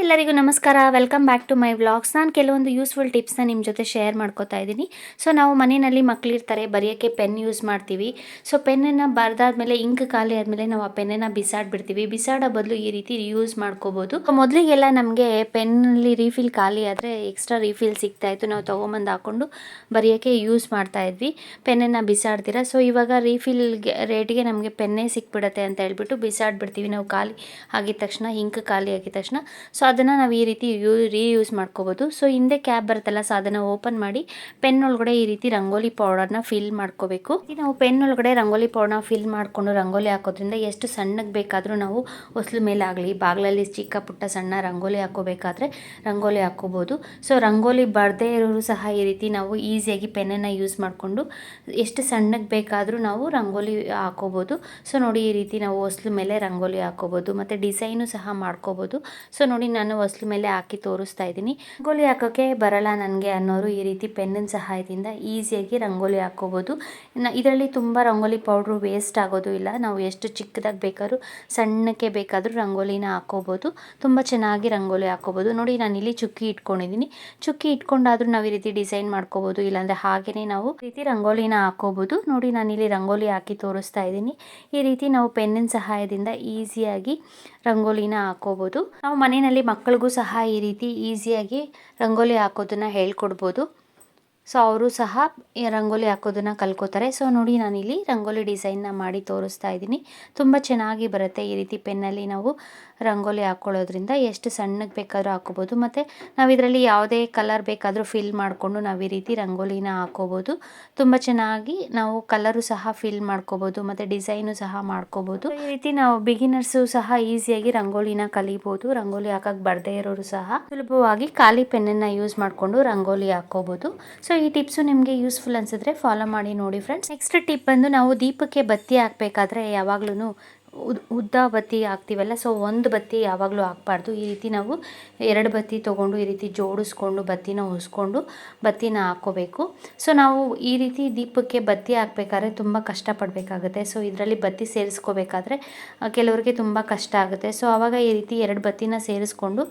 ಎಲ್ಲರಿಗೂ ನಮಸ್ಕಾರ. Welcome back to my vlogs ನಾನು ಕೆಲವೊಂದು ಯೂಸ್ಫುಲ್ ಟಿಪ್ಸ್ನ ನಿಮ್ಮ ಜೊತೆ ಶೇರ್ ಮಾಡ್ಕೋತಾ ಇದ್ದೀನಿ. ಸೊ ನಾವು ಮನೆಯಲ್ಲಿ ಮಕ್ಕಳಿರ್ತಾರೆ ಬರೆಯೋಕ್ಕೆ ಪೆನ್ ಯೂಸ್ ಮಾಡ್ತೀವಿ. ಸೊ ಪೆನ್ನನ್ನು ಬರೆದಾದ್ಮೇಲೆ ಇಂಕ್ ಖಾಲಿ ಆದಮೇಲೆ ನಾವು ಆ ಪೆನ್ನನ್ನು ಬಿಸಾಡ್ಬಿಡ್ತೀವಿ. ಬಿಸಾಡೋ ಬದಲು ಈ ರೀತಿ ಯೂಸ್ ಮಾಡ್ಕೋಬೋದು. ಮೊದಲಿಗೆಲ್ಲ ನಮಗೆ ಪೆನ್ನಲ್ಲಿ ರೀಫಿಲ್ ಖಾಲಿ ಆದರೆ ಎಕ್ಸ್ಟ್ರಾ ರೀಫಿಲ್ ಸಿಗ್ತಾ ಇತ್ತು. ನಾವು ತೊಗೊಂಬಂದು ಹಾಕೊಂಡು ಬರೆಯೋಕ್ಕೆ ಯೂಸ್ ಮಾಡ್ತಾ ಇದ್ವಿ. ಪೆನ್ನನ್ನು ಬಿಸಾಡ್ತೀರಾ? ಸೊ ಇವಾಗ ರೀಫಿಲ್ಗೆ ರೇಟಿಗೆ ನಮಗೆ ಪೆನ್ನೇ ಸಿಕ್ಬಿಡತ್ತೆ ಅಂತ ಹೇಳ್ಬಿಟ್ಟು ಬಿಸಾಡ್ಬಿಡ್ತೀವಿ. ನಾವು ಖಾಲಿ ಆಗಿದ ತಕ್ಷಣ ಇಂಕ್ ಖಾಲಿ ಆಗಿದ ತಕ್ಷಣ. ಸೊ ಅದನ್ನು ನಾವು ಈ ರೀತಿ ಯೂ ರೀಯೂಸ್ ಮಾಡ್ಕೋಬೋದು. ಸೊ ಹಿಂದೆ ಕ್ಯಾಬ್ ಬರುತ್ತಲ್ಲ ಸೊ ಅದನ್ನು ಓಪನ್ ಮಾಡಿ ಪೆನ್ ಒಳಗಡೆ ಈ ರೀತಿ ರಂಗೋಲಿ ಪೌಡರ್ನ ಫಿಲ್ ಮಾಡ್ಕೋಬೇಕು. ನಾವು ಪೆನ್ ಒಳಗಡೆ ರಂಗೋಲಿ ಪೌಡರ್ನ ಫಿಲ್ ಮಾಡಿಕೊಂಡು ರಂಗೋಲಿ ಹಾಕೋದ್ರಿಂದ ಎಷ್ಟು ಸಣ್ಣಗೆ ಬೇಕಾದರೂ ನಾವು ಹೊಸ್ಲು ಮೇಲೆ ಆಗಲಿ, ಬಾಗಿಲಲ್ಲಿ ಚಿಕ್ಕ ಪುಟ್ಟ ಸಣ್ಣ ರಂಗೋಲಿ ಹಾಕೋಬೇಕಾದ್ರೆ ರಂಗೋಲಿ ಹಾಕೋಬೋದು. ಸೊ ರಂಗೋಲಿ ಬರದೇ ಇರೋರು ಸಹ ಈ ರೀತಿ ನಾವು ಈಸಿಯಾಗಿ ಪೆನ್ನನ್ನು ಯೂಸ್ ಮಾಡಿಕೊಂಡು ಎಷ್ಟು ಸಣ್ಣಗೆ ಬೇಕಾದರೂ ನಾವು ರಂಗೋಲಿ ಹಾಕೋಬೋದು. ಸೊ ನೋಡಿ ಈ ರೀತಿ ನಾವು ಹೊಸ್ಲು ಮೇಲೆ ರಂಗೋಲಿ ಹಾಕೋಬೋದು, ಮತ್ತು ಡಿಸೈನು ಸಹ ಮಾಡ್ಕೋಬೋದು. ಸೊ ನೋಡಿ ನಾನು ಹೊಸ್ಲು ಮೇಲೆ ಹಾಕಿ ತೋರಿಸ್ತಾ ಇದ್ದೀನಿ. ರಂಗೋಲಿ ಹಾಕೋಕ್ಕೆ ಬರಲ್ಲ ನನಗೆ ಅನ್ನೋರು ಈ ರೀತಿ ಪೆನ್ನಿನ ಸಹಾಯದಿಂದ ಈಸಿಯಾಗಿ ರಂಗೋಲಿ ಹಾಕೋಬೋದು. ಇದರಲ್ಲಿ ತುಂಬ ರಂಗೋಲಿ ಪೌಡ್ರು ವೇಸ್ಟ್ ಆಗೋದು ಇಲ್ಲ. ನಾವು ಎಷ್ಟು ಚಿಕ್ಕದಾಗಿ ಬೇಕಾದರೂ ಸಣ್ಣಕ್ಕೆ ಬೇಕಾದರೂ ರಂಗೋಲಿನ ಹಾಕೋಬೋದು. ತುಂಬ ಚೆನ್ನಾಗಿ ರಂಗೋಲಿ ಹಾಕೋಬೋದು. ನೋಡಿ ನಾನು ಇಲ್ಲಿ ಚುಕ್ಕಿ ಇಟ್ಕೊಂಡಿದ್ದೀನಿ. ಚುಕ್ಕಿ ಇಟ್ಕೊಂಡಾದರೂ ನಾವು ಈ ರೀತಿ ಡಿಸೈನ್ ಮಾಡ್ಕೋಬೋದು. ಇಲ್ಲಾಂದರೆ ಹಾಗೆಯೇ ನಾವು ಈ ರೀತಿ ರಂಗೋಲಿನ ಹಾಕೋಬೋದು. ನೋಡಿ ನಾನು ಇಲ್ಲಿ ರಂಗೋಲಿ ಹಾಕಿ ತೋರಿಸ್ತಾ ಇದ್ದೀನಿ. ಈ ರೀತಿ ನಾವು ಪೆನ್ನಿನ ಸಹಾಯದಿಂದ ಈಸಿಯಾಗಿ ರಂಗೋಲಿನ ಹಾಕೋಬೋದು. ನಾವು ಮನೆಯಲ್ಲಿ ಮಕ್ಕಳಿಗೂ ಸಹ ಈ ರೀತಿ ಈಸಿಯಾಗಿ ರಂಗೋಲಿ ಹಾಕೋದನ್ನು ಹೇಳ್ಕೊಡ್ಬೋದು. ಸೊ ಅವರು ಸಹ ರಂಗೋಲಿ ಹಾಕೋದನ್ನು ಕಲ್ಕೋತಾರೆ. ಸೊ ನೋಡಿ ನಾನಿಲ್ಲಿ ರಂಗೋಲಿ ಡಿಸೈನ್ನ ಮಾಡಿ ತೋರಿಸ್ತಾ ಇದ್ದೀನಿ. ತುಂಬ ಚೆನ್ನಾಗಿ ಬರುತ್ತೆ ಈ ರೀತಿ ಪೆನ್ನಲ್ಲಿ ನಾವು ರಂಗೋಲಿ ಹಾಕ್ಕೊಳ್ಳೋದ್ರಿಂದ ಎಷ್ಟು ಸಣ್ಣಗೆ ಬೇಕಾದರೂ ಹಾಕೋಬೋದು. ಮತ್ತು ನಾವು ಇದರಲ್ಲಿ ಯಾವುದೇ ಕಲರ್ ಬೇಕಾದರೂ ಫಿಲ್ ಮಾಡಿಕೊಂಡು ನಾವು ಈ ರೀತಿ ರಂಗೋಲಿನ ಹಾಕೋಬೋದು. ತುಂಬ ಚೆನ್ನಾಗಿ ನಾವು ಕಲರು ಸಹ ಫಿಲ್ ಮಾಡ್ಕೋಬೋದು, ಮತ್ತು ಡಿಸೈನು ಸಹ ಮಾಡ್ಕೋಬೋದು. ಈ ರೀತಿ ನಾವು ಬಿಗಿನರ್ಸು ಸಹ ಈಸಿಯಾಗಿ ರಂಗೋಲಿನ ಕಲಿಬೋದು. ರಂಗೋಲಿ ಹಾಕಕ್ಕೆ ಬರದೇ ಇರೋರು ಸಹ ಸುಲಭವಾಗಿ ಖಾಲಿ ಪೆನ್ನನ್ನು ಯೂಸ್ ಮಾಡಿಕೊಂಡು ರಂಗೋಲಿ ಹಾಕೋಬೋದು ಸೊ ಈ ಟಿಪ್ಸು ನಿಮಗೆ ಯೂಸ್ಫುಲ್ ಅನಿಸಿದ್ರೆ ಫಾಲೋ ಮಾಡಿ ನೋಡಿ ಫ್ರೆಂಡ್ಸ್ ನೆಕ್ಸ್ಟ್ ಟಿಪ್ ಬಂದು ನಾವು ದೀಪಕ್ಕೆ ಬತ್ತಿ ಹಾಕಬೇಕಾದ್ರೆ ಯಾವಾಗ್ಲೂ ಉದ್ ಉದ್ದ ಬತ್ತಿ ಹಾಕ್ತೀವಲ್ಲ ಸೊ ಒಂದು ಬತ್ತಿ ಯಾವಾಗಲೂ ಹಾಕ್ಬಾರ್ದು. ಈ ರೀತಿ ನಾವು ಎರಡು ಬತ್ತಿ ತೊಗೊಂಡು, ಈ ರೀತಿ ಜೋಡಿಸ್ಕೊಂಡು ಬತ್ತಿನ ಹೊಸ್ಕೊಂಡು ಬತ್ತಿನ ಹಾಕ್ಕೋಬೇಕು. ಸೊ ನಾವು ಈ ರೀತಿ ದೀಪಕ್ಕೆ ಬತ್ತಿ ಹಾಕ್ಬೇಕಾದ್ರೆ ತುಂಬ ಕಷ್ಟಪಡಬೇಕಾಗುತ್ತೆ. ಸೊ ಇದರಲ್ಲಿ ಬತ್ತಿ ಸೇರಿಸ್ಕೋಬೇಕಾದ್ರೆ ಕೆಲವರಿಗೆ ತುಂಬ ಕಷ್ಟ ಆಗುತ್ತೆ. ಸೊ ಆವಾಗ ಈ ರೀತಿ ಎರಡು ಬತ್ತಿನ ಸೇರಿಸ್ಕೊಂಡು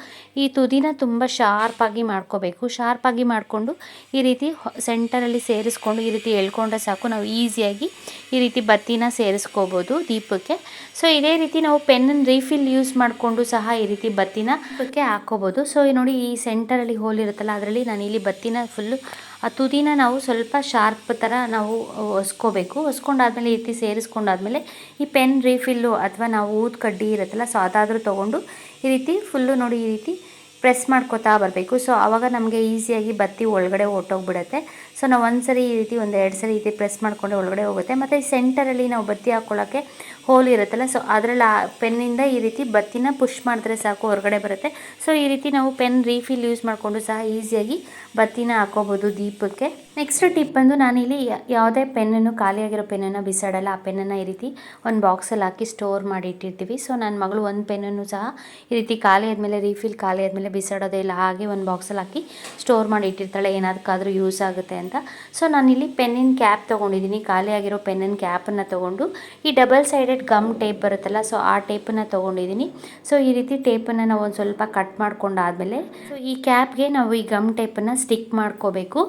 ಈ ತುದಿನ ತುಂಬ ಶಾರ್ಪಾಗಿ ಮಾಡ್ಕೋಬೇಕು. ಶಾರ್ಪಾಗಿ ಮಾಡಿಕೊಂಡು ಈ ರೀತಿ ಸೆಂಟರಲ್ಲಿ ಸೇರಿಸ್ಕೊಂಡು ಈ ರೀತಿ ಎಳ್ಕೊಂಡ್ರೆ ಸಾಕು. ನಾವು ಈಸಿಯಾಗಿ ಈ ರೀತಿ ಬತ್ತಿನ ಸೇರಿಸ್ಕೋಬೋದು ದೀಪಕ್ಕೆ. ಸೊ ಇದೇ ರೀತಿ ನಾವು ಪೆನ್ನನ್ನು ರೀಫಿಲ್ ಯೂಸ್ ಮಾಡಿಕೊಂಡು ಸಹ ಈ ರೀತಿ ಬತ್ತಿನ ಅದಕ್ಕೆ ಹಾಕೋಬೋದು ಸೊ ನೋಡಿ ಈ ಸೆಂಟರಲ್ಲಿ ಹೋಲ್ ಇರುತ್ತಲ್ಲ, ಅದರಲ್ಲಿ ನಾನು ಇಲ್ಲಿ ಬತ್ತಿನ ಫುಲ್ಲು ಆ ತುದಿನ ನಾವು ಸ್ವಲ್ಪ ಶಾರ್ಪ್ ಥರ ನಾವು ಹೊಸ್ಕೋಬೇಕು ಹೊಸ್ಕೊಂಡಾದ್ಮೇಲೆ ಈ ರೀತಿ ಸೇರಿಸ್ಕೊಂಡಾದ್ಮೇಲೆ ಈ ಪೆನ್ ರೀಫಿಲ್ಲು ಅಥವಾ ನಾವು ಊದ್ ಕಡ್ಡಿ ಇರುತ್ತಲ್ಲ, ಸೊ ಅದಾದರೂ ತೊಗೊಂಡು ಈ ರೀತಿ ಫುಲ್ಲು ನೋಡಿ ಈ ರೀತಿ ಪ್ರೆಸ್ ಮಾಡ್ಕೋತಾ ಬರಬೇಕು. ಸೊ ಆವಾಗ ನಮಗೆ ಈಸಿಯಾಗಿ ಬತ್ತಿ ಒಳಗಡೆ ಹೊಟ್ಟೋಗ್ಬಿಡುತ್ತೆ ಸೊ ನಾವು ಒಂದು ಸರಿ ಈ ರೀತಿ ಒಂದು ಎರಡು ಸರಿ ಈ ರೀತಿ ಪ್ರೆಸ್ ಮಾಡಿಕೊಂಡು ಒಳಗಡೆ ಹೋಗುತ್ತೆ. ಮತ್ತು ಸೆಂಟರಲ್ಲಿ ನಾವು ಬತ್ತಿ ಹಾಕ್ಕೊಳ್ಳೋಕ್ಕೆ ಹೋಲ್ ಇರುತ್ತಲ್ಲ ಸೊ ಅದರಲ್ಲಿ ಆ ಪೆನ್ನಿಂದ ಈ ರೀತಿ ಬತ್ತಿನ ಪುಷ್ ಮಾಡಿದ್ರೆ ಸಾಕು, ಹೊರಗಡೆ ಬರುತ್ತೆ. ಸೊ ಈ ರೀತಿ ನಾವು ಪೆನ್ ರೀಫಿಲ್ ಯೂಸ್ ಮಾಡಿಕೊಂಡು ಸಹ ಈಸಿಯಾಗಿ ಬತ್ತಿನ ಹಾಕೋಬೋದು ದೀಪಕ್ಕೆ. ನೆಕ್ಸ್ಟ್ ಟಿಪ್ ಬಂದು ನಾನಿಲ್ಲಿ ಯಾವುದೇ ಪೆನ್ನನ್ನು, ಖಾಲಿಯಾಗಿರೋ ಪೆನ್ನನ್ನು ಬಿಸಾಡಲ್ಲ. ಆ ಪೆನ್ನನ್ನು ಈ ರೀತಿ ಒಂದು ಬಾಕ್ಸಲ್ಲಿ ಹಾಕಿ ಸ್ಟೋರ್ ಮಾಡಿ ಇಟ್ಟಿರ್ತೀವಿ. ಸೊ ನನ್ನ ಮಗಳು ಒಂದು ಪೆನ್ನನ್ನು ಸಹ ಈ ರೀತಿ ಖಾಲಿ ಆದಮೇಲೆ ರೀಫಿಲ್ ಖಾಲಿ ಆದಮೇಲೆ ಬಿಸಾಡೋದೇ ಇಲ್ಲ. ಹಾಗೆ ಒಂದು ಬಾಕ್ಸಲ್ಲಿ ಹಾಕಿ ಸ್ಟೋರ್ ಮಾಡಿ ಇಟ್ಟಿರ್ತಾಳೆ. ಏನಾದಕ್ಕಾದರೂ ಯೂಸ್ ಆಗುತ್ತೆ ಅಂತ. ಸೊ ನಾನಿಲ್ಲಿ ಪೆನ್ನಿನ ಕ್ಯಾಪ್ ತೊಗೊಂಡಿದ್ದೀನಿ. ಖಾಲಿಯಾಗಿರೋ ಪೆನ್ನಿನ ಕ್ಯಾಪನ್ನು ತೊಗೊಂಡು ಈ ಡಬಲ್ ಸೈಡೆಡ್ ಗಮ್ ಟೇಪ್ ಬರುತ್ತಲ್ಲ ಸೊ ಆ ಟೇಪನ್ನು ತೊಗೊಂಡಿದ್ದೀನಿ. ಸೊ ಈ ರೀತಿ ಟೇಪನ್ನು ನಾವು ಒಂದು ಸ್ವಲ್ಪ ಕಟ್ ಮಾಡ್ಕೊಂಡಾದಮೇಲೆ ಸೊ ಈ ಕ್ಯಾಪ್ಗೆ ನಾವು ಈ ಗಮ್ ಟೇಪನ್ನು ಸ್ಟಿಕ್ ಮಾಡ್ಕೋಬೇಕು.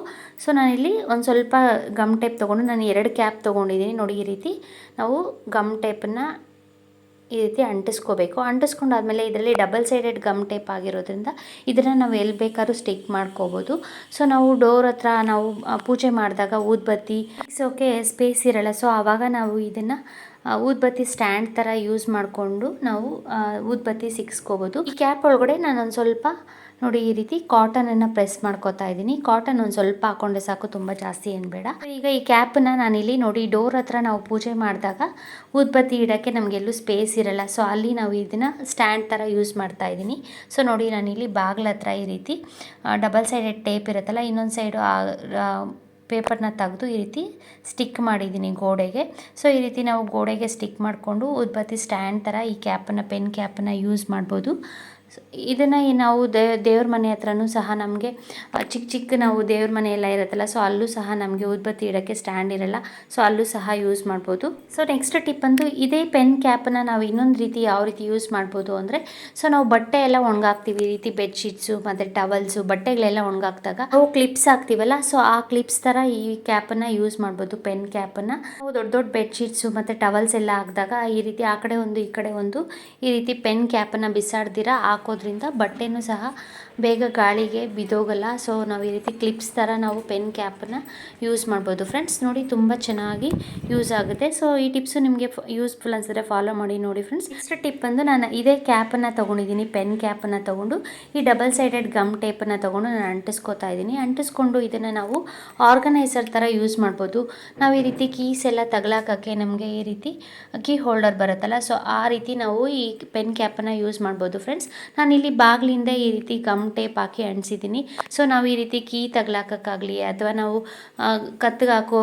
ಸೊ ನಾನಿಲ್ಲಿ ಒಂದು ಸ್ವಲ್ಪ ಗಮ್ ಟೇಪ್ ತೊಗೊಂಡು ನಾನು ಎರಡು ಕ್ಯಾಪ್ ತೊಗೊಂಡಿದ್ದೀನಿ. ನೋಡಿ ಈ ರೀತಿ ನಾವು ಗಮ್ ಟೇಪನ್ನು ಈ ರೀತಿ ಅಂಟಿಸ್ಕೋಬೇಕು. ಅಂಟಿಸ್ಕೊಂಡಾದ್ಮೇಲೆ ಇದರಲ್ಲಿ ಡಬಲ್ ಸೈಡೆಡ್ ಗಮ್ ಟೇಪ್ ಆಗಿರೋದ್ರಿಂದ ಇದನ್ನು ನಾವು ಎಲ್ಲಿ ಬೇಕಾದ್ರೂ ಸ್ಟಿಕ್ ಮಾಡ್ಕೋಬೋದು. ಸೊ ನಾವು ಡೋರ್ ಹತ್ರ ನಾವು ಪೂಜೆ ಮಾಡಿದಾಗ ಊದ್ಬತ್ತಿ ಸೋಕೆ ಸ್ಪೇಸ್ ಇರಲ್ಲ. ಸೊ ಆವಾಗ ನಾವು ಇದನ್ನು ಊದ್ಬತ್ತಿ ಸ್ಟ್ಯಾಂಡ್ ಥರ ಯೂಸ್ ಮಾಡಿಕೊಂಡು ನಾವು ಊದ್ಬತ್ತಿ ಸಿಕ್ಸ್ಕೋಬೋದು. ಈ ಕ್ಯಾಪ್ ಒಳಗಡೆ ನಾನೊಂದು ಸ್ವಲ್ಪ ನೋಡಿ, ಈ ರೀತಿ ಕಾಟನನ್ನು ಪ್ರೆಸ್ ಮಾಡ್ಕೋತಾ ಇದ್ದೀನಿ. ಕಾಟನ್ ಒಂದು ಸ್ವಲ್ಪ ಹಾಕೊಂಡ್ರೆ ಸಾಕು, ತುಂಬ ಜಾಸ್ತಿ ಏನು ಬೇಡ. ಈಗ ಈ ಕ್ಯಾಪನ್ನ ನಾನಿಲ್ಲಿ ನೋಡಿ ಡೋರ್ ಹತ್ರ ನಾವು ಪೂಜೆ ಮಾಡಿದಾಗ ಊದ್ಬತ್ತಿ ಇಡೋಕ್ಕೆ ನಮಗೆಲ್ಲೂ ಸ್ಪೇಸ್ ಇರಲ್ಲ. ಸೊ ಅಲ್ಲಿ ನಾವು ಇದನ್ನು ಸ್ಟ್ಯಾಂಡ್ ಥರ ಯೂಸ್ ಮಾಡ್ತಾ ಇದ್ದೀನಿ. ಸೊ ನೋಡಿ, ನಾನಿಲ್ಲಿ ಬಾಗಿಲ ಹತ್ರ ಈ ರೀತಿ ಡಬಲ್ ಸೈಡೆಡ್ ಟೇಪ್ ಇರುತ್ತಲ್ಲ, ಇನ್ನೊಂದು ಸೈಡು ಪೇಪರ್ನ ತೆಗೆದು ಈ ರೀತಿ ಸ್ಟಿಕ್ ಮಾಡಿದ್ದೀನಿ ಗೋಡೆಗೆ. ಸೊ ಈ ರೀತಿ ನಾವು ಗೋಡೆಗೆ ಸ್ಟಿಕ್ ಮಾಡಿಕೊಂಡು ಉದ್ಬತ್ತಿ ಸ್ಟ್ಯಾಂಡ್ ಥರ ಈ ಕ್ಯಾಪನ್ನು ಪೆನ್ ಕ್ಯಾಪನ್ನು ಯೂಸ್ ಮಾಡ್ಬೋದು. ಇದನ್ನು ನಾವು ದೇವ್ರ ಮನೆ ಹತ್ರನೂ ಸಹ ನಮಗೆ ಚಿಕ್ಕ ಚಿಕ್ಕ ನಾವು ದೇವ್ರ ಮನೆ ಎಲ್ಲ ಇರುತ್ತಲ್ಲ ಸೊ ಅಲ್ಲೂ ಸಹ ನಮಗೆ ಉದ್ಬತ್ತಿ ಇಡೋಕ್ಕೆ ಸ್ಟ್ಯಾಂಡ್ ಇರಲ್ಲ ಸೊ ಅಲ್ಲೂ ಸಹ ಯೂಸ್ ಮಾಡ್ಬೋದು. ಸೊ ನೆಕ್ಸ್ಟ್ ಟಿಪ್ ಬಂದು ಇದೇ ಪೆನ್ ಕ್ಯಾಪನ್ನು ನಾವು ಇನ್ನೊಂದು ರೀತಿ ಯಾವ ರೀತಿ ಯೂಸ್ ಮಾಡ್ಬೋದು ಅಂದರೆ ಸೊ ನಾವು ಬಟ್ಟೆ ಎಲ್ಲ ಒಣಗಾಕ್ತೀವಿ, ಈ ರೀತಿ ಬೆಡ್ಶೀಟ್ಸು ಮತ್ತು ಟವಲ್ಸು ಬಟ್ಟೆಗಳೆಲ್ಲ ಒಣಗಾಕ್ದಾಗ, ಅವು ಕ್ಲಿಪ್ಸ್ ಹಾಕ್ತೀವಲ್ಲ ಸೊ ಆ ಕ್ಲಿಪ್ಸ್ ಥರ ಈ ಕ್ಯಾಪನ್ನು ಯೂಸ್ ಮಾಡ್ಬೋದು ಪೆನ್ ಕ್ಯಾಪನ್ನು ನಾವು ದೊಡ್ಡ ದೊಡ್ಡ ಬೆಡ್ಶೀಟ್ಸು ಮತ್ತು ಟವಲ್ಸ್ ಎಲ್ಲ ಹಾಕಿದಾಗ, ಈ ರೀತಿ ಆ ಕಡೆ ಒಂದು, ಈ ಕಡೆ ಒಂದು, ಈ ರೀತಿ ಪೆನ್ ಕ್ಯಾಪನ್ನು ಬಿಸಾಡ್ದಿರ ಹಾಕೋದ್ರಿಂದ ಬಟ್ಟೆನೂ ಸಹ ಬೇಗ ಗಾಳಿಗೆ ಬಿದೋಗಲ್ಲ ಸೊ ನಾವು ಈ ರೀತಿ ಕ್ಲಿಪ್ಸ್ ಥರ ನಾವು ಪೆನ್ ಕ್ಯಾಪನ್ನು ಯೂಸ್ ಮಾಡ್ಬೋದು. ಫ್ರೆಂಡ್ಸ್ ನೋಡಿ ತುಂಬ ಚೆನ್ನಾಗಿ ಯೂಸ್ ಆಗುತ್ತೆ. ಸೊ ಈ ಟಿಪ್ಸು ನಿಮಗೆ ಯೂಸ್ಫುಲ್ ಅನಿಸಿದ್ರೆ ಫಾಲೋ ಮಾಡಿ ನೋಡಿ ಫ್ರೆಂಡ್ಸ್ ನೆಕ್ಸ್ಟ್ ಟಿಪ್ ಬಂದು ನಾನು ಇದೇ ಕ್ಯಾಪನ್ನು ತೊಗೊಂಡಿದ್ದೀನಿ. ಪೆನ್ ಕ್ಯಾಪನ್ನು ತೊಗೊಂಡು, ಈ ಡಬಲ್ ಸೈಡೆಡ್ ಗಮ್ ಟೇಪನ್ನು ತೊಗೊಂಡು ನಾನು ಅಂಟಿಸ್ಕೊತಾ ಇದ್ದೀನಿ. ಅಂಟಿಸ್ಕೊಂಡು ಇದನ್ನು ನಾವು ಆರ್ಗನೈಸರ್ ಥರ ಯೂಸ್ ಮಾಡ್ಬೋದು. ನಾವು ಈ ರೀತಿ ಕೀಸ್ ಎಲ್ಲ ತಗಲಾಕಕ್ಕೆ ನಮಗೆ ಈ ರೀತಿ ಕೀ ಹೋಲ್ಡರ್ ಬರುತ್ತಲ್ಲ. ಸೊ ಆ ರೀತಿ ನಾವು ಈ ಪೆನ್ ಕ್ಯಾಪನ್ನು ಯೂಸ್ ಮಾಡ್ಬೋದು ಫ್ರೆಂಡ್ಸ್ ನಾನು ಇಲ್ಲಿ ಬಾಗಿಲಿಂದ ಈ ರೀತಿ ಗಮ್ ಟೇಪ್ ಹಾಕಿ ಅಂಟಿಸಿದ್ದೀನಿ. ಸೊ ನಾವು ಈ ರೀತಿ ಕೀ ತಗ್ಲಾಕಕ್ಕಾಗಲಿ ಅಥವಾ ನಾವು ಕತ್ತಿಗೆ ಹಾಕೋ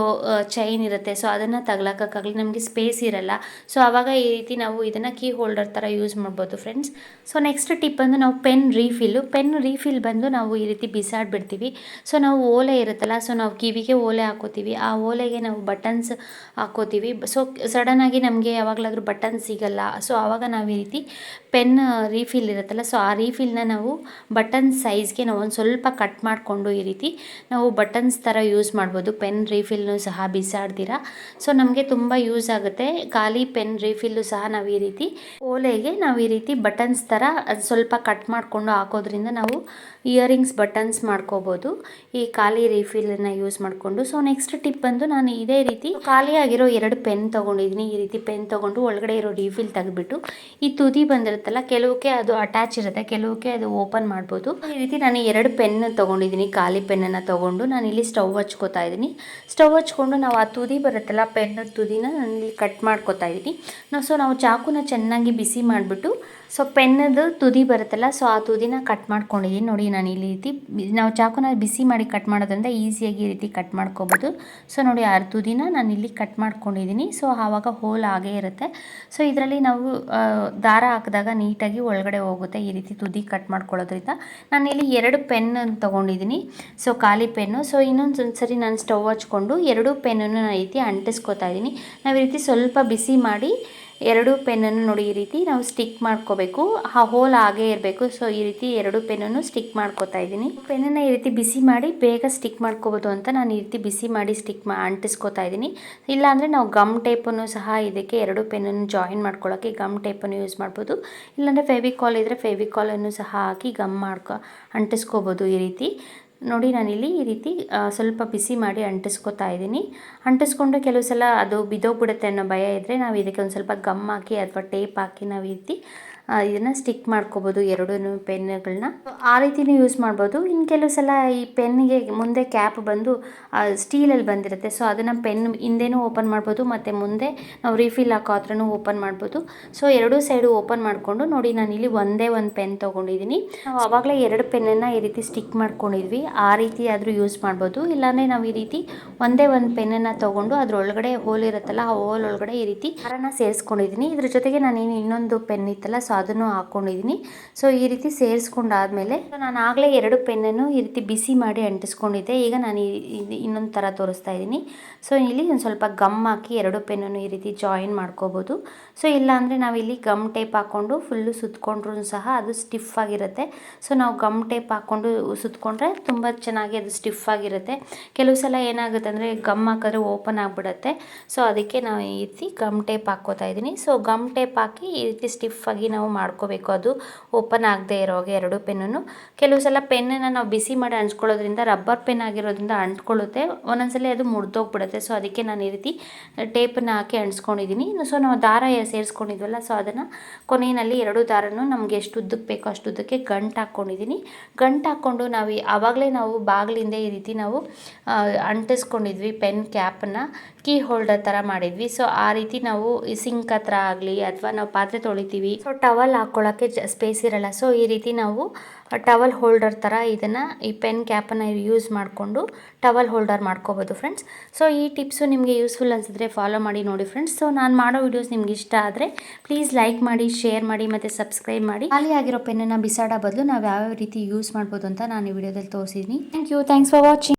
ಚೈನ್ ಇರುತ್ತೆ. ಸೊ ಅದನ್ನು ತಗ್ಲಾಕಕ್ಕಾಗಲಿ ನಮಗೆ ಸ್ಪೇಸ್ ಇರಲ್ಲ. ಸೊ ಆವಾಗ ಈ ರೀತಿ ನಾವು ಇದನ್ನು ಕೀ ಹೋಲ್ಡರ್ ಥರ ಯೂಸ್ ಮಾಡ್ಬೋದು ಫ್ರೆಂಡ್ಸ್ ಸೊ ನೆಕ್ಸ್ಟ್ ಟಿಪ್ ಬಂದು ನಾವು ಪೆನ್ ರೀಫಿಲ್ಲು ಪೆನ್ ರೀಫಿಲ್ ಬಂದು ನಾವು ಈ ರೀತಿ ಬಿಸಾಡ್ಬಿಡ್ತೀವಿ. ಸೊ ನಾವು ಓಲೆ ಇರುತ್ತಲ್ಲ ಸೊ ನಾವು ಕಿವಿಗೆ ಓಲೆ ಹಾಕೋತೀವಿ. ಆ ಓಲೆಗೆ ನಾವು ಬಟನ್ಸ್ ಹಾಕೋತೀವಿ. ಸೊ ಸಡನ್ನಾಗಿ ನಮಗೆ ಯಾವಾಗಲಾದರೂ ಬಟನ್ ಸಿಗಲ್ಲ. ಸೊ ಆವಾಗ ನಾವು ಈ ರೀತಿ ಪೆನ್ ರೀಫಿಲ್ ಇರುತ್ತಲ್ಲ ಸೊ ಆ ರೀಫಿಲ್ನ ನಾವು ಬಟನ್ ಸೈಜ್ಗೆ ನಾವು ಒಂದು ಸ್ವಲ್ಪ ಕಟ್ ಮಾಡಿಕೊಂಡು ಈ ರೀತಿ ನಾವು ಬಟನ್ಸ್ ಥರ ಯೂಸ್ ಮಾಡ್ಬೋದು. ಪೆನ್ ರೀಫಿಲ್ನು ಸಹ ಬಿಸಾಡ್ದಿರ ಸೊ ನಮಗೆ ತುಂಬ ಯೂಸ್ ಆಗುತ್ತೆ. ಖಾಲಿ ಪೆನ್ ರೀಫಿಲ್ಲು ಸಹ ನಾವು ಈ ರೀತಿ ಓಲೆಗೆ ನಾವು ಈ ರೀತಿ ಬಟನ್ಸ್ ಥರ ಸ್ವಲ್ಪ ಕಟ್ ಮಾಡಿಕೊಂಡು ಹಾಕೋದ್ರಿಂದ ನಾವು ಇಯರಿಂಗ್ಸ್ ಬಟನ್ಸ್ ಮಾಡ್ಕೋಬೋದು. ಈ ಖಾಲಿ ರೀಫಿಲನ್ನು ಯೂಸ್ ಮಾಡಿಕೊಂಡು. ಸೊ ನೆಕ್ಸ್ಟ್ ಟಿಪ್ ಬಂದು ನಾನು ಇದೇ ರೀತಿ ಖಾಲಿಯಾಗಿರೋ ಎರಡು ಪೆನ್ ತೊಗೊಂಡಿದ್ದೀನಿ. ಈ ರೀತಿ ಪೆನ್ ತೊಗೊಂಡು ಒಳಗಡೆ ಇರೋ ರೀಫಿಲ್ ತೆಗೆದ್ಬಿಟ್ಟು ಈ ತುದಿ ಬಂದಿರುತ್ತಲ್ಲ, ಕೆಲವಕ್ಕೆ ಅದು ಅಟ್ಯಾಚ್ ಇರುತ್ತೆ. ಕೆಲವಕ್ಕೆ ಅದು ಓಪನ್ ಮಾಡ್ಬೋದು. ಈ ರೀತಿ ನಾನು ಎರಡು ಪೆನ್ ತೊಗೊಂಡಿದ್ದೀನಿ. ಖಾಲಿ ಪೆನ್ನನ್ನು ತೊಗೊಂಡು ನಾನು ಇಲ್ಲಿ ಸ್ಟವ್ ಹಚ್ಕೋತಾ ಇದ್ದೀನಿ. ಸ್ಟವ್ ಹಚ್ಕೊಂಡು ನಾವು ಆ ತುದಿ ಬರುತ್ತಲ್ಲ ಪೆನ್ನ ತುದಿನ ನಾನು ಇಲ್ಲಿ ಕಟ್ ಮಾಡ್ಕೋತಾ ಇದ್ದೀನಿ. ನಾವು ಸೊ, ನಾವು ಚಾಕುನ ಚೆನ್ನಾಗಿ ಬಿಸಿ ಮಾಡಿಬಿಟ್ಟು ಸೊ ಪೆನ್ನದು ತುದಿ ಬರುತ್ತಲ್ಲ ಸೊ ಆ ತುದಿನ ಕಟ್ ಮಾಡ್ಕೊಂಡಿದ್ದೀನಿ ನೋಡಿ, ನಾನು ಇಲ್ಲಿ ರೀತಿ ನಾವು ಚಾಕುನ ಬಿಸಿ ಮಾಡಿ ಕಟ್ ಮಾಡೋದ್ರಿಂದ ಈಸಿಯಾಗಿ ಈ ರೀತಿ ಕಟ್ ಮಾಡ್ಕೋಬೋದು. ಸೊ ನೋಡಿ, ಆ ತುದಿನ ನಾನು ಇಲ್ಲಿ ಕಟ್ ಮಾಡ್ಕೊಂಡಿದ್ದೀನಿ ಸೊ ಆವಾಗ ಹೋಲ್ ಆಗೇ ಇರುತ್ತೆ. ಸೊ ಇದರಲ್ಲಿ ನಾವು ದಾರ ಹಾಕಿದಾಗ ನೀಟಾಗಿ ಒಳಗಡೆ ಹೋಗುತ್ತೆ ಈ ರೀತಿ ತುದಿ ಕಟ್ ಮಾಡ್ಕೊಳ್ಳೋದ್ರಿಂದ. ನಾನು ಇಲ್ಲಿ ಎರಡು ಪೆನ್ ತೊಗೊಂಡಿದ್ದೀನಿ ಸೊ ಖಾಲಿ ಪೆನ್ನು ಸೊ ಇನ್ನೊಂದು ಸರಿ ನಾನು ಸ್ಟವ್ ಹಚ್ಕೊಂಡು ಎರಡು ಪೆನ್ನನ್ನು ನಾನು ಈ ರೀತಿ ಅಂಟಿಸ್ಕೊತಾ ಇದ್ದೀನಿ ನಾವು ಈ ರೀತಿ ಸ್ವಲ್ಪ ಬಿಸಿ ಮಾಡಿ ಎರಡು ಪೆನ್ನನ್ನು ನೋಡಿ ಈ ರೀತಿ ನಾವು ಸ್ಟಿಕ್ ಮಾಡ್ಕೋಬೇಕು. ಆ ಹೋಲ್ ಹಾಗೇ ಇರಬೇಕು. ಸೊ ಈ ರೀತಿ ಎರಡು ಪೆನ್ನನ್ನು ಸ್ಟಿಕ್ ಮಾಡ್ಕೋತಾ ಇದ್ದೀನಿ. ಪೆನ್ನನ್ನು ಈ ರೀತಿ ಬಿಸಿ ಮಾಡಿ ಬೇಗ ಸ್ಟಿಕ್ ಮಾಡ್ಕೋಬೋದು ಅಂತ ನಾನು ಈ ರೀತಿ ಬಿಸಿ ಮಾಡಿ ಸ್ಟಿಕ್ ಮಾ ಅಂಟಿಸ್ಕೋತಾ ಇದ್ದೀನಿ. ಇಲ್ಲಾಂದರೆ ನಾವು ಗಮ್ ಟೇಪನ್ನು ಸಹ ಇದಕ್ಕೆ ಎರಡು ಪೆನ್ನನ್ನು ಜಾಯಿನ್ ಮಾಡ್ಕೊಳ್ಳೋಕ್ಕೆ ಗಮ್ ಟೇಪನ್ನು ಯೂಸ್ ಮಾಡ್ಬೋದು. ಇಲ್ಲಾಂದರೆ ಫೆವಿಕಾಲ್ ಇದ್ದರೆ ಫೆವಿಕಾಲನ್ನು ಸಹ ಹಾಕಿ ಗಮ್ ಮಾಡ್ಕೊ ಅಂಟಿಸ್ಕೋಬೋದು ಈ ರೀತಿ. ನೋಡಿ ನಾನಿಲ್ಲಿ ಈ ರೀತಿ ಸ್ವಲ್ಪ ಬಿಸಿ ಮಾಡಿ ಅಂಟಿಸ್ಕೊತಾ ಇದ್ದೀನಿ. ಅಂಟಿಸ್ಕೊಂಡು ಕೆಲವು ಸಲ ಅದು ಬಿದ್ದೋಗ್ಬಿಡುತ್ತೆ ಅನ್ನೋ ಭಯ ಇದ್ದರೆ ನಾವು ಇದಕ್ಕೆ ಒಂದು ಸ್ವಲ್ಪ ಗಮ್ ಹಾಕಿ ಅಥವಾ ಟೇಪ್ ಹಾಕಿ ನಾವು ಈ ರೀತಿ ಇದನ್ನು ಸ್ಟಿಕ್ ಮಾಡ್ಕೋಬೋದು ಎರಡೂ ಪೆನ್ಗಳನ್ನ ಆ ರೀತಿನೂ ಯೂಸ್ ಮಾಡ್ಬೋದು. ಇನ್ನು ಕೆಲವು ಸಲ ಈ ಪೆನ್ನಿಗೆ ಮುಂದೆ ಕ್ಯಾಪ್ ಬಂದು ಸ್ಟೀಲಲ್ಲಿ ಬಂದಿರುತ್ತೆ. ಸೊ ಅದನ್ನು ಪೆನ್ ಹಿಂದೆನೂ ಓಪನ್ ಮಾಡ್ಬೋದು, ಮತ್ತು ಮುಂದೆ ನಾವು ರೀಫಿಲ್ ಹಾಕೋ ಹತ್ರನೂ ಓಪನ್ ಮಾಡ್ಬೋದು. ಸೊ ಎರಡೂ ಸೈಡು ಓಪನ್ ಮಾಡಿಕೊಂಡು, ನೋಡಿ ನಾನು ಇಲ್ಲಿ ಒಂದೇ ಒಂದು ಪೆನ್ ತೊಗೊಂಡಿದ್ದೀನಿ ನಾವು ಆವಾಗಲೇ ಎರಡು ಪೆನ್ನನ್ನು ಈ ರೀತಿ ಸ್ಟಿಕ್ ಮಾಡ್ಕೊಂಡಿದ್ವಿ. ಆ ರೀತಿ ಆದರೂ ಯೂಸ್ ಮಾಡ್ಬೋದು. ಇಲ್ಲಾಂದರೆ ನಾವು ಈ ರೀತಿ ಒಂದೇ ಒಂದು ಪೆನ್ನನ್ನು ತೊಗೊಂಡು ಅದರೊಳಗಡೆ ಹೋಲ್ ಇರುತ್ತಲ್ಲ, ಆ ಹೋಲ್ ಒಳಗಡೆ ಈ ರೀತಿ ಹರನ ಸೇರಿಸ್ಕೊಂಡಿದ್ದೀನಿ ಇದ್ರ ಜೊತೆಗೆ ನಾನೇನು ಇನ್ನೊಂದು ಪೆನ್ ಇತ್ತಲ್ಲ ಸೊ ಅದನ್ನು ಹಾಕ್ಕೊಂಡಿದ್ದೀನಿ ಸೊ ಈ ರೀತಿ ಸೇರಿಸ್ಕೊಂಡಾದ್ಮೇಲೆ ನಾನು ಆಗಲೇ ಎರಡು ಪೆನ್ನನ್ನು ಈ ರೀತಿ ಬಿಸಿ ಮಾಡಿ ಅಂಟಿಸ್ಕೊಂಡಿದ್ದೆ. ಈಗ ನಾನು ಇನ್ನೊಂದು ಥರ ತೋರಿಸ್ತಾ ಇದ್ದೀನಿ. ಸೊ ಇಲ್ಲಿ ಒಂದು ಸ್ವಲ್ಪ ಗಮ್ ಹಾಕಿ ಎರಡು ಪೆನ್ನನ್ನು ಈ ರೀತಿ ಜಾಯಿನ್ ಮಾಡ್ಕೋಬೋದು. ಸೊ ಇಲ್ಲಾಂದರೆ ನಾವಿಲ್ಲಿ ಗಮ್ ಟೇಪ್ ಹಾಕ್ಕೊಂಡು ಫುಲ್ಲು ಸುತ್ಕೊಂಡ್ರೂ ಸಹ ಅದು ಸ್ಟಿಫ್ ಆಗಿರುತ್ತೆ. ಸೊ ನಾವು ಗಮ್ ಟೇಪ್ ಹಾಕ್ಕೊಂಡು ಸುತ್ಕೊಂಡ್ರೆ ತುಂಬ ಚೆನ್ನಾಗಿ ಅದು ಸ್ಟಿಫ್ ಆಗಿರುತ್ತೆ. ಕೆಲವು ಸಲ ಏನಾಗುತ್ತೆ ಅಂದರೆ ಗಮ್ ಹಾಕಿದ್ರೆ ಓಪನ್ ಆಗಿಬಿಡುತ್ತೆ. ಸೊ ಅದಕ್ಕೆ ನಾವು ಈ ರೀತಿ ಗಮ್ ಟೇಪ್ ಹಾಕ್ಕೋತಾ ಇದ್ದೀನಿ. ಸೊ ಗಮ್ ಟೇಪ್ ಹಾಕಿ ಈ ರೀತಿ ಸ್ಟಿಫ್ ಆಗಿ ನಾವು ಮಾಡ್ಕೋಬೇಕು. ಅದು ಓಪನ್ ಆಗದೆ ಇರೋ ಹಾಗೆ ಎರಡು ಪೆನ್ನು ಕೆಲವು ಸಲ ಪೆನ್ನನ್ನು ನಾವು ಬಿಸಿ ಮಾಡಿ ಹಂಚ್ಕೊಳ್ಳೋದ್ರಿಂದ ರಬ್ಬರ್ ಪೆನ್ ಆಗಿರೋದ್ರಿಂದ ಅಂಟ್ಕೊಳ್ಳುತ್ತೆ. ಒಂದೊಂದ್ಸಲ ಅದು ಮುರಿದೋಗ್ಬಿಡುತ್ತೆ. ಸೊ, ಅದಕ್ಕೆ ನಾನು ಈ ರೀತಿ ಟೇಪನ್ನು ಹಾಕಿ ಅಂಟ್ಸ್ಕೊಂಡಿದ್ದೀನಿ. ಸೊ, ನಾವು ದಾರ ಸೇರಿಸ್ಕೊಂಡಿದ್ವಲ್ಲ, ಸೊ, ಅದನ್ನು ಕೊನೆಯಲ್ಲಿ ಎರಡು ದಾರನೂ ನಮಗೆ ಎಷ್ಟು ಉದ್ದಕ್ಕೆ ಬೇಕೋ ಅಷ್ಟು ಉದ್ದಕ್ಕೆ ಗಂಟು ಹಾಕ್ಕೊಂಡಿದ್ದೀನಿ. ಗಂಟು ಹಾಕ್ಕೊಂಡು ನಾವು ಆವಾಗಲೇ ನಾವು ಬಾಗಿಲಿಂದ ಈ ರೀತಿ ನಾವು ಅಂಟಿಸ್ಕೊಂಡಿದ್ವಿ ಪೆನ್ ಕ್ಯಾಪನ್ನು. ಕೀ ಹೋಲ್ಡರ್ ಥರ ಮಾಡಿದ್ವಿ. ಸೊ, ಆ ರೀತಿ ನಾವು ಸಿಂಕ್ ಹತ್ರ ಆಗಲಿ ಅಥವಾ ನಾವು ಪಾತ್ರೆ ತೊಳಿತೀವಿ. ಸೊ ಟವಲ್ ಹಾಕ್ಕೊಳ್ಳೋಕ್ಕೆ ಸ್ಪೇಸ್ ಇರಲ್ಲ. ಸೊ ಈ ರೀತಿ ನಾವು ಟವಲ್ ಹೋಲ್ಡರ್ ಥರ ಇದನ್ನು ಈ ಪೆನ್ ಕ್ಯಾಪನ್ನು ಯೂಸ್ ಮಾಡಿಕೊಂಡು ಟವಲ್ ಹೋಲ್ಡರ್ ಮಾಡ್ಕೋಬೋದು ಫ್ರೆಂಡ್ಸ್ ಸೊ ಈ ಟಿಪ್ಸು ನಿಮಗೆ ಯೂಸ್ಫುಲ್ ಅನಿಸಿದ್ರೆ ಫಾಲೋ ಮಾಡಿ ನೋಡಿ ಫ್ರೆಂಡ್ಸ್ ಸೊ ನಾನು ಮಾಡೋ ವಿಡಿಯೋಸ್ ನಿಮ್ಗೆ ಇಷ್ಟ ಆದರೆ ಪ್ಲೀಸ್ ಲೈಕ್ ಮಾಡಿ ಶೇರ್ ಮಾಡಿ ಮತ್ತು ಸಬ್ಸ್ಕ್ರೈಬ್ ಮಾಡಿ. ಖಾಲಿ ಆಗಿರೋ ಪೆನ್ನನ್ನು ಬಿಸಾಡೋ ಬದಲು ನಾವು ಯಾವ್ಯಾವ ರೀತಿ ಯೂಸ್ ಮಾಡ್ಬೋದು ಅಂತ ನಾನು ಈ ವಿಡಿಯೋದಲ್ಲಿ ತೋರಿಸಿದ್ದೀನಿ thank you thanks for watching